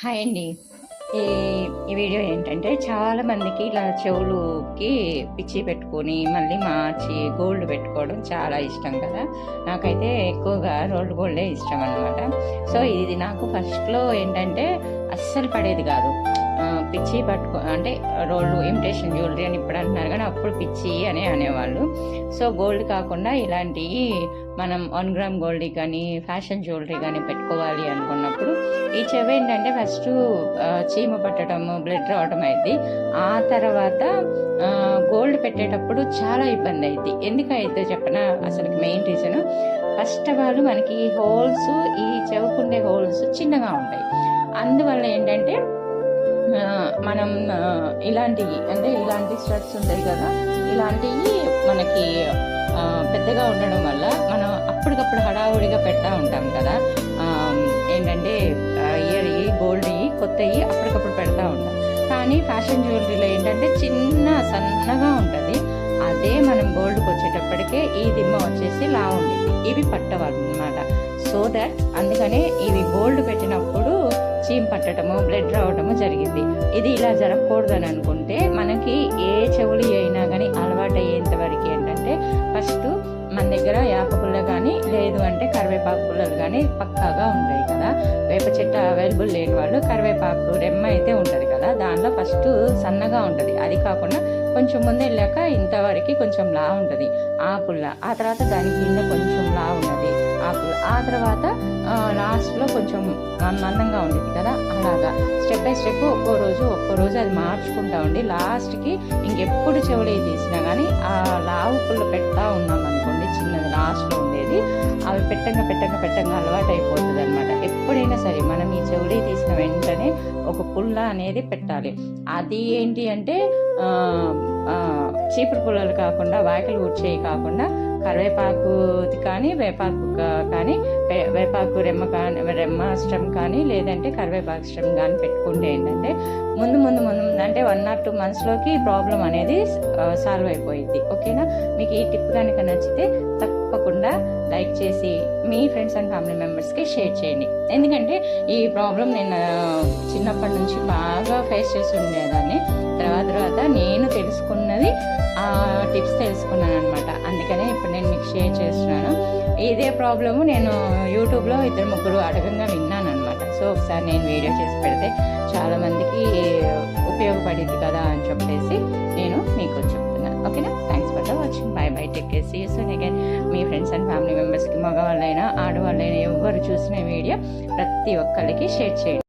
Hi అండి. ఈ ఈ వీడియో ఏంటంటే చాలా మందికి ఇలా చెవులుకి పిచ్చి పెట్టుకొని మళ్ళీ మార్చి గోల్డ్ పెట్టుకోవడం చాలా ఇష్టం కదా. నాకైతే ఎక్కువగా రోల్డ్ గోల్డే ఇష్టం అనమాట సో ఇది నాకు ఫస్ట్లో ఏంటంటే అస్సలు పడేది కాదు. పిచ్చి పట్టుకో అంటే రోళ్ళు ఇమిటేషన్ జ్యువెలరీ అని ఇప్పుడు అంటున్నారు కానీ అప్పుడు పిచ్చి అని అనేవాళ్ళు. సో గోల్డ్ కాకుండా ఇలాంటివి మనం వన్ గ్రామ్ గోల్డ్ కానీ ఫ్యాషన్ జ్యువెలరీ కానీ పెట్టుకోవాలి అనుకున్నప్పుడు ఈ చెవి ఏంటంటే ఫస్ట్ చీమ పట్టడము బ్లడ్ రావడం అయింది ఆ తర్వాత గోల్డ్ పెట్టేటప్పుడు చాలా ఇబ్బంది అయింది ఎందుకు అయితే అసలు main reason first of all మనకి హోల్స్ ఈ చెవుకుండే హోల్స్ చిన్నగా ఉంటాయి. అందువల్ల ఏంటంటే మనం ఇలాంటివి అంటే ఇలాంటి స్ట్రట్స్ ఉంటాయి కదా ఇలాంటివి మనకి పెద్దగా ఉండడం వల్ల మనం అప్పటికప్పుడు హడావుడిగా పెడతా ఉంటాం కదా. ఏంటంటే ఇయర్ గోల్డ్ కొత్తవి అప్పటికప్పుడు పెడతా ఉంటాం. కానీ ఫ్యాషన్ జ్యువెలరీలో ఏంటంటే చిన్న సన్నగా ఉంటుంది. అదే మనం గోల్డ్కి వచ్చేటప్పటికే ఈ దిమ్మ వచ్చేసి లా ఉండేది ఇవి పట్టవాలి అనమాట సో దట్ అందుకనే ఇవి గోల్డ్ పెట్టినప్పుడు చీమ్ పట్టడము బ్లడ్ రావడము జరిగింది. ఇది ఇలా జరగకూడదని అనుకుంటే మనకి ఏ చెవులు అయినా కానీ అలవాటు అయ్యేంత వరకు ఏంటంటే ఫస్ట్ మన దగ్గర వేప పుల్ల కానీ లేదు అంటే కరివేపాకు పుల్లలు కానీ పక్కాగా ఉంటాయి కదా. వేప చెట్టు అవైలబుల్ లేని వాళ్ళు కరివేపాకు రెమ్మ అయితే ఉంటుంది కదా. దానిలో ఫస్ట్ సన్నగా ఉంటుంది. అది కాకుండా కొంచెం ముందు వెళ్ళాక ఇంతవరకు కొంచెం లా ఉంటుంది. ఆ పుల్ల ఆ తర్వాత దాని కింద కొంచెం లా ఉన్నది. ఆ పుల్ల ఆ తర్వాత లాస్ట్లో కొంచెం మందంగా ఉండేది కదా అలాగా. స్టెప్ బై స్టెప్ ఒక్కో రోజు ఒక్కో రోజు అది మార్చుకుంటా ఉండి లాస్ట్కి ఇంకెప్పుడు చెవులు తీసినా కానీ ఆ లావు పుల్ల పెడతా ఉన్నాం అనుకోండి చిన్నది లాస్ట్లో ఉండేది. అవి పెట్టంగా పెట్టంగా పెట్టంగా అలవాటు అయిపోతుంది అనమాట ఎప్పుడైనా సరే మనం ఈ చెవులు తీసిన వెంటనే ఒక పుల్ల అనేది పెట్టాలి. అది ఏంటి అంటే చీపురు పుల్లలు కాకుండా వాకిలు ఊడ్చేవి కాకుండా కరివేపాకుది కానీ వేపాకు కానీ వేపాకు రెమ్మ కానీ రెమ్మ స్టెమ్ కానీ లేదంటే కరివేపాకు స్టెమ్ కానీ పెట్టుకుంటే ఏంటంటే ముందు ముందు ముందు అంటే వన్ ఆర్ టూ మంత్స్లోకి ప్రాబ్లం అనేది సాల్వ్ అయిపోయింది ఓకేనా? మీకు ఈ టిప్ కనుక నచ్చితే తప్పకుండా లైక్ చేసి మీ ఫ్రెండ్స్ అండ్ ఫ్యామిలీ మెంబర్స్కి షేర్ చేయండి. ఎందుకంటే ఈ ప్రాబ్లం నేను చిన్నప్పటి నుంచి బాగా ఫేస్ చేసి ఉండేదాన్ని. తర్వాత తర్వాత నేను తెలుసుకున్నది ఆ టిప్స్ తెలుసుకున్నాను అనమాట అందుకనే ఇప్పుడు నేను మీకు షేర్ చేస్తున్నాను. ఇదే ప్రాబ్లము నేను యూట్యూబ్లో ఇద్దరు ముగ్గురు అడగంగా విన్నాను అనమాట సో ఒకసారి నేను వీడియో చేసి పెడితే చాలామందికి ఉపయోగపడింది కదా అని చెప్పేసి నేను మీకు చెప్తాను ఓకేనా thanks for the watching bye bye take care see soon again me friends and family మెంబర్స్కి మగవాళ్ళైనా ఆడవాళ్ళైనా ఎవరు చూసిన వీడియో ప్రతి ఒక్కరికి షేర్ చేయండి.